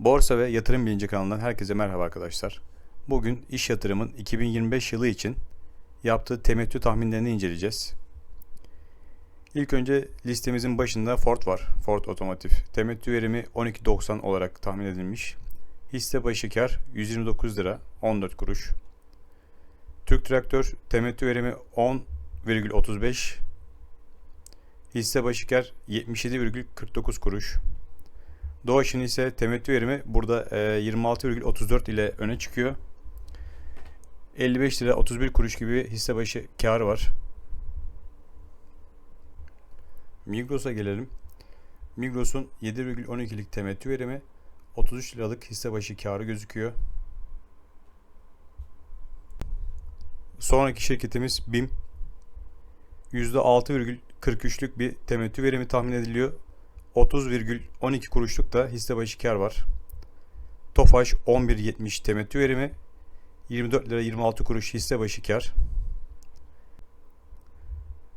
Borsa ve Yatırım Bilinci kanalından herkese merhaba arkadaşlar. Bugün iş yatırımın 2025 yılı için yaptığı temettü tahminlerini inceleyeceğiz. İlk önce listemizin başında Ford var. Ford Otomotiv. Temettü verimi 12.90 olarak tahmin edilmiş. Hisse başı kar 129 lira 14 kuruş. Türk Traktör temettü verimi 10,35 Hisse başı kar 77,49 kuruş. Doğaç'ın ise temettü verimi burada e, 26,34 ile öne çıkıyor. 55 lira 31 kuruş gibi hisse başı karı var. Migros'a gelelim. Migros'un 7,12'lik temettü verimi 33 liralık hisse başı karı gözüküyor. Sonraki şirketimiz BİM. %6,43'lük bir temettü verimi tahmin ediliyor. 30,12 kuruşluk da hisse başı kar var. Tofaş 11.70 temettü verimi 24 lira 26 kuruş hisse başı kar.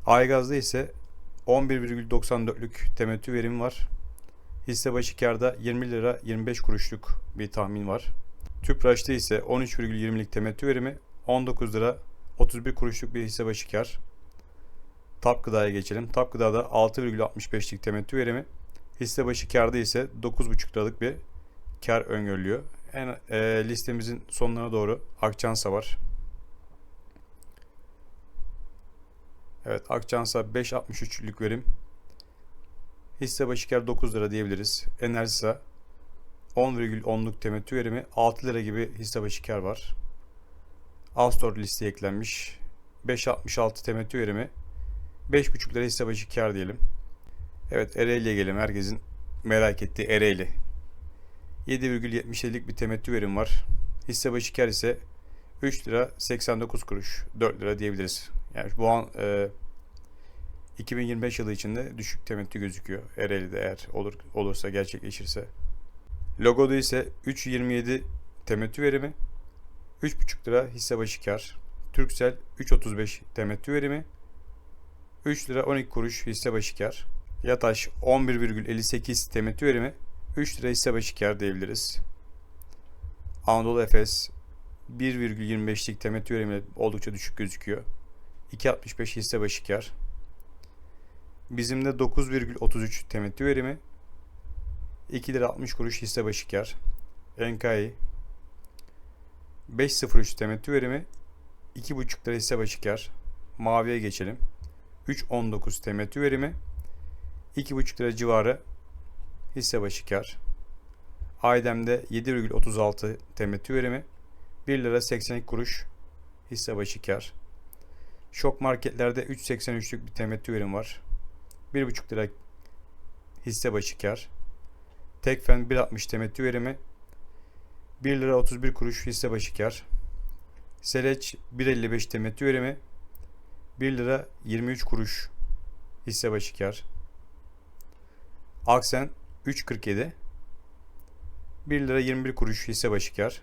Aygaz'da ise 11,94'lük temettü verimi var. Hisse başı karda 20 lira 25 kuruşluk bir tahmin var. Tüpraş'ta ise 13,20'lik temettü verimi 19 lira 31 kuruşluk bir hisse başı kar. Tap Gıda'ya geçelim. Tap Gıda'da 6,65'lik temettü verimi hisse başı karda ise 9,5 liralık bir kar öngörülüyor. En, e, listemizin sonlarına doğru Akçansa var. Evet Akçansa 5.63'lük verim. Hisse başı kar 9 lira diyebiliriz. Enerjisa 10,10'luk temettü verimi 6 lira gibi hisse başı kar var. Astor listeye eklenmiş. 5.66 temettü verimi 5,5 lira hisse başı kar diyelim. Evet Ereğli'ye gelelim. Herkesin merak ettiği Ereğli. 7,77'lik bir temettü verim var. Hisse başı kar ise 3 lira 89 kuruş. 4 lira diyebiliriz. Yani bu an e, 2025 yılı içinde düşük temettü gözüküyor. Ereğli'de eğer olur olursa gerçekleşirse. Logoda ise 3.27 temettü verimi. 3,5 lira hisse başı kar. Turkcell 3.35 temettü verimi. 3 lira 12 kuruş hisse başı kar. Yataş 11,58 temettü verimi 3 lira hisse başı kar diyebiliriz. Anadolu Efes 1,25'lik temettü verimi oldukça düşük gözüküyor. 2,65 hisse başı kar. Bizim de 9,33 temettü verimi 2 lira 60 kuruş hisse başı kar. Enkai 5,03 temettü verimi 2,5 lira hisse başı kar. Maviye geçelim. 3,19 temettü verimi 2,5 lira civarı hisse başı kar. Aydem'de 7,36 temettü verimi 1 lira 82 kuruş hisse başı kar. Şok marketlerde 3.83'lük bir temettü verim var. 1,5 lira hisse başı kar. Tekfen 1.60 temettü verimi 1 lira 31 kuruş hisse başı kar. Seleç 1.55 temettü verimi 1 lira 23 kuruş hisse başı kar. Aksen 3.47 1 lira 21 kuruş hisse başı kar.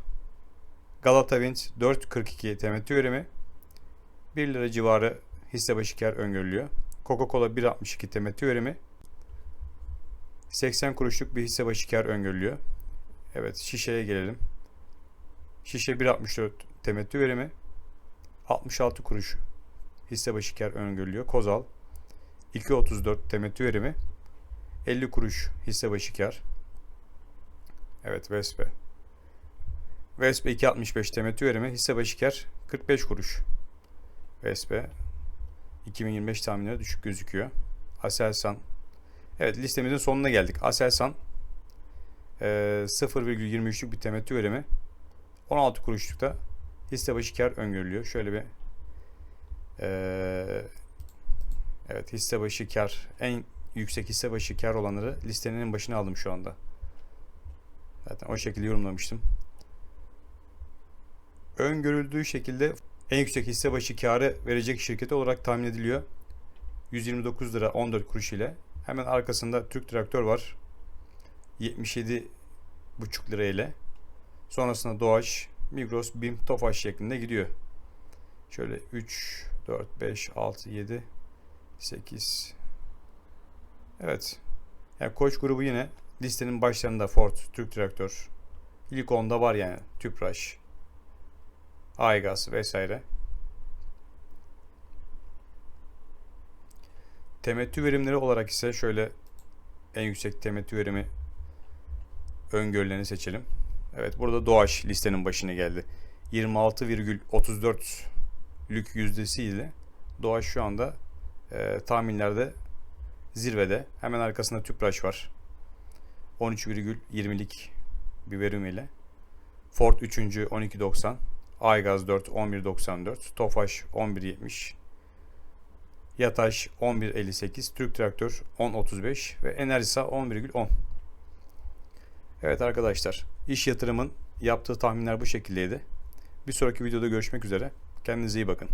Galata Wind 4.42 temettü verimi 1 lira civarı hisse başı kar öngörülüyor. Coca-Cola 1.62 temettü verimi 80 kuruşluk bir hisse başı kar öngörülüyor. Evet şişeye gelelim. Şişe 1.64 temettü verimi 66 kuruş hisse başı kar öngörülüyor. Kozal 2.34 temettü verimi 50 kuruş hisse başı kar. Evet Vespe. Vespe 2.65 temettü verimi hisse başı kar 45 kuruş. Vespe 2025 tahminleri düşük gözüküyor. Aselsan. Evet listemizin sonuna geldik. Aselsan e, 0,23'lük bir temettü verimi 16 kuruşlukta hisse başı kar öngörülüyor. Şöyle bir e, evet hisse başı kar en yüksek hisse başı kar olanları listenin en başına aldım şu anda. Zaten o şekilde yorumlamıştım. Öngörüldüğü şekilde en yüksek hisse başı karı verecek şirket olarak tahmin ediliyor. 129 lira 14 kuruş ile. Hemen arkasında Türk Traktör var. 77,5 lira ile. Sonrasında Doğaç, Migros, BİM, Tofaş şeklinde gidiyor. Şöyle 3, 4, 5, 6, 7, 8, Evet. Yani Koç grubu yine Listenin başlarında Ford, Türk Traktör. İlk 10'da var yani. Tüpraş, Aygaz vesaire. Temettü verimleri olarak ise şöyle en yüksek temettü verimi öngörülerini seçelim. Evet burada Doğaç listenin başına geldi. 26,34'lük yüzdesiyle Doğaç şu anda e, tahminlerde zirvede. Hemen arkasında Tüpraş var. 13,20'lik bir verim ile. Ford 3. 12.90. Aygaz 4 11.94. Tofaş 11.70. Yataş 11.58. Türk Traktör 10.35 ve Enerjisa 11.10. Evet arkadaşlar, iş yatırımın yaptığı tahminler bu şekildeydi. Bir sonraki videoda görüşmek üzere. Kendinize iyi bakın.